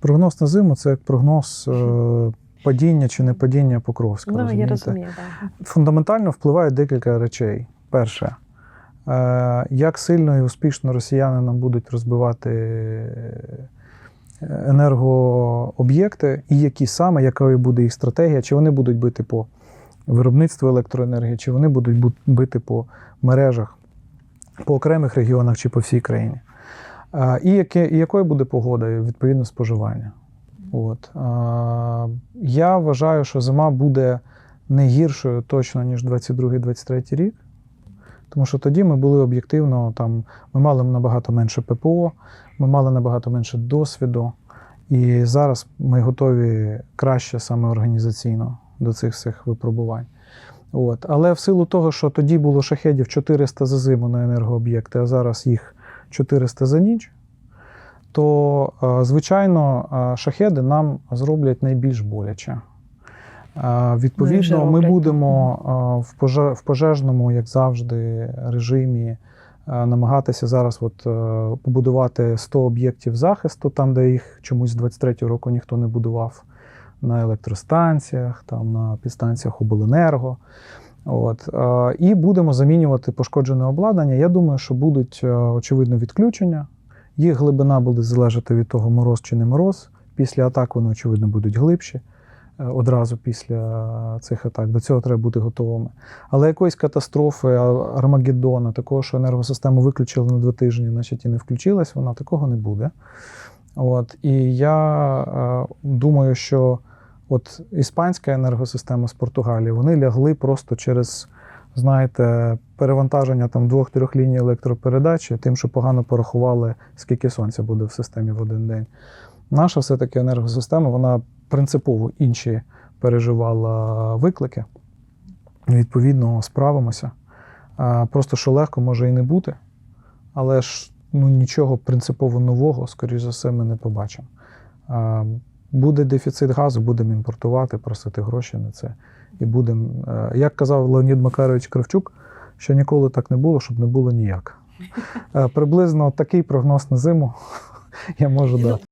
Прогноз на зиму це як прогноз е, падіння чи не падіння Покровська. Ну, я розумію, так. Фундаментально впливають декілька речей. Перше, е, як сильно і успішно росіяни нам будуть розбивати е, енергооб'єкти, і які саме, якою буде їх стратегія, чи вони будуть бити по виробництву електроенергії, чи вони будуть бити по мережах, по окремих регіонах чи по всій країні. І, яке, і якою буде погода, і відповідно споживання. От. Я вважаю, що зима буде не гіршою точно, ніж 22-23 рік. Тому що тоді ми були об'єктивно, там, ми мали набагато менше ППО, ми мали набагато менше досвіду. І зараз ми готові краще саме організаційно до цих всіх випробувань. От. Але в силу того, що тоді було шахедів 400 за зиму на енергооб'єкти, а зараз їх 400 за ніч, то, е, звичайно, е, шахеди нам зроблять найбільш боляче. Е, Відповідно, ми будемо в пожежному, як завжди, режимі намагатися зараз от, побудувати 100 об'єктів захисту, там, де їх чомусь з 23-го року ніхто не будував, на електростанціях, там, на підстанціях обленерго. От, е, і будемо замінювати пошкоджене обладнання. Я думаю, що будуть е, очевидно відключення. Їх глибина буде залежати від того, мороз чи не мороз. Після атак вони, очевидно, будуть глибші е, одразу після цих атак. До цього треба бути готовими. Але якоїсь катастрофи, Армагеддона, такого, що енергосистему виключили на два тижні, значить і не включилась, вона такого не буде. От, і я е, думаю, що от іспанська енергосистема з Португалії, вони лягли просто через, знаєте, перевантаження там двох-трьох ліній електропередачі, тим, що погано порахували, скільки сонця буде в системі в один день. Наша все-таки енергосистема, вона принципово інші переживала виклики. Відповідно, справимося. Просто що легко може і не бути, але ж ну, нічого принципово нового, скоріш за все, ми не побачимо. Буде дефіцит газу, будемо імпортувати, просити гроші на це. І будемо, е, як казав Леонід Макарович Кравчук, що ніколи так не було, щоб не було ніяк. Е, Приблизно такий прогноз на зиму я можу дати.